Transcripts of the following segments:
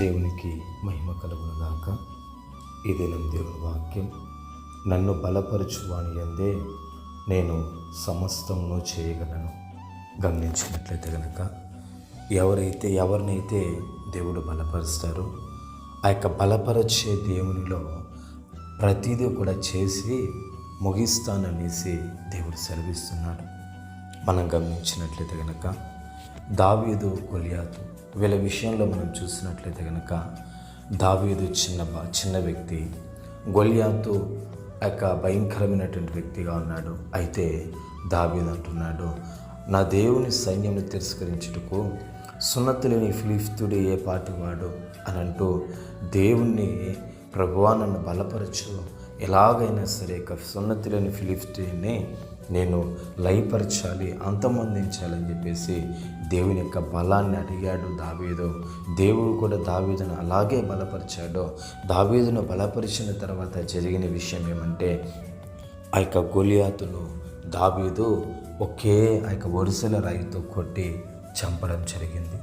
దేవునికి మహిమ కలుగును గాక ఈ దేవుని వాక్యం నన్ను బలపరచువాని అందే నేను సమస్తమును చేయగలను. గమనించినట్లయితే కనుక ఎవరైతే ఎవరినైతే దేవుడు బలపరుస్తారో ఆ యొక్క బలపరచే దేవునిలో ప్రతిదీ కూడా చేసి ముగిస్తాననేసి దేవుడు సెలవిస్తున్నాడు. మనం గమనించినట్లయితే కనుక దావీదు కొలియాతు వీళ్ళ విషయంలో మనం చూసినట్లయితే కనుక దావీదు చిన్న చిన్న వ్యక్తి గొలియాతు యొక్క భయంకరమైనటువంటి వ్యక్తిగా ఉన్నాడు. అయితే దావీదు అంటున్నాడు నా దేవుని సైన్యంను తిరస్కరించుటకు సున్నతులేని ఫిలిఫ్తుడు ఏ పాటి వాడు అని అంటూ దేవుణ్ణి ప్రభువా నన్ను బలపరచు. ఎలాగైనా సరే ఇక సున్నతులేని ఫిలిఫ్తుని నేను లయపరచాలి అంతమందించాలని చెప్పేసి దేవుని యొక్క బలాన్ని అడిగాడు దావీదు. దేవుడు కూడా దావీదును అలాగే బలపరిచాడు. దావీదును బలపరిచిన తర్వాత జరిగిన విషయం ఏమంటే ఆ యొక్క గొలియాతును దావీదు ఒకే ఆ యొక్క వరుసల రాయితో కొట్టి చంపడం జరిగింది.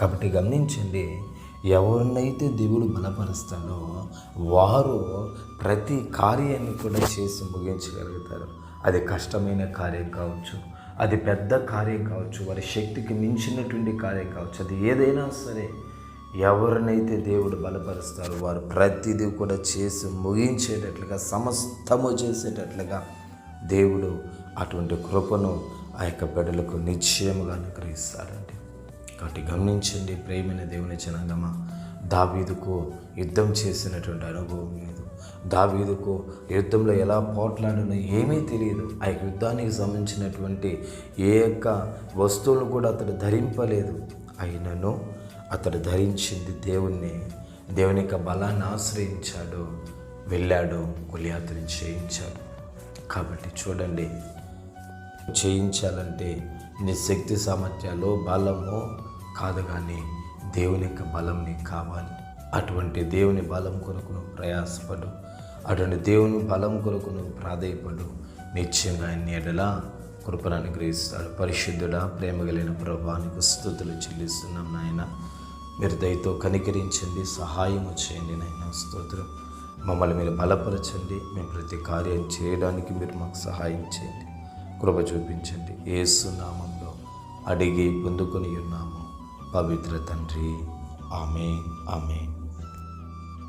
కాబట్టి గమనించండి ఎవరినైతే దేవుడు బలపరుస్తాడో వారు ప్రతి కార్యాన్ని కూడా చేసి ముగించగలుగుతారు. అది కష్టమైన కార్యం కావచ్చు అది పెద్ద కార్యం కావచ్చు వారి శక్తికి మించినటువంటి కార్యం కావచ్చు అది ఏదైనా సరే ఎవరినైతే దేవుడు బలపరుస్తారో వారు ప్రతిదీ కూడా చేసి ముగించేటట్లుగా సమస్తము చేసేటట్లుగా దేవుడు అటువంటి కృపను ఆ యొక్క బిడ్డలకు నిశ్చయముగా అనుగ్రహిస్తాడండి. కాబట్టి గమనించండి ప్రేమైన దేవుని జనాంగమా దావీదుకు యుద్ధం చేసినటువంటి అనుభవం లేదు. దావీదుకు యుద్ధంలో ఎలా పోట్లాడినో ఏమీ తెలియదు. ఆ యుద్ధానికి సంబంధించినటువంటి ఏ యొక్క వస్తువులను కూడా అతడు ధరింపలేదు. అయినను అతడు ధరించింది దేవుణ్ణి. దేవుని యొక్క బలాన్ని ఆశ్రయించాడు. వెళ్ళాడు గులియాతుని చేయించాడు కాబట్టి చూడండి చేయించాలంటే నీ శక్తి సామర్థ్యాలు బలము కాదు కానీ దేవుని యొక్క బలం నీకు కావాలి. అటువంటి దేవుని బలం కొరకు నువ్వు ప్రయాసపడు. అటువంటి దేవుని బలం కొరకు నువ్వు ప్రాధాయపడు. నిశ్చయంగా ఆయన ఎడలా కృపను అనుగ్రహిస్తాడు. పరిశుద్ధుడా ప్రేమ కలిగిన ప్రభానికి స్థుతులు చెల్లిస్తున్నాం నాయన. మీరు దయతో కనికరించండి సహాయం చేయండి నాయన స్తోత్రం. మమ్మల్ని మీరు బలపరచండి మేము ప్రతి కార్యం చేయడానికి మీరు మాకు సహాయం చేయండి. కృప చూపించండి. ఏసునామంలో అడిగి పొందుకొని ఉన్నాము. పవిత్ర తండ్రి ఆమె ఆమె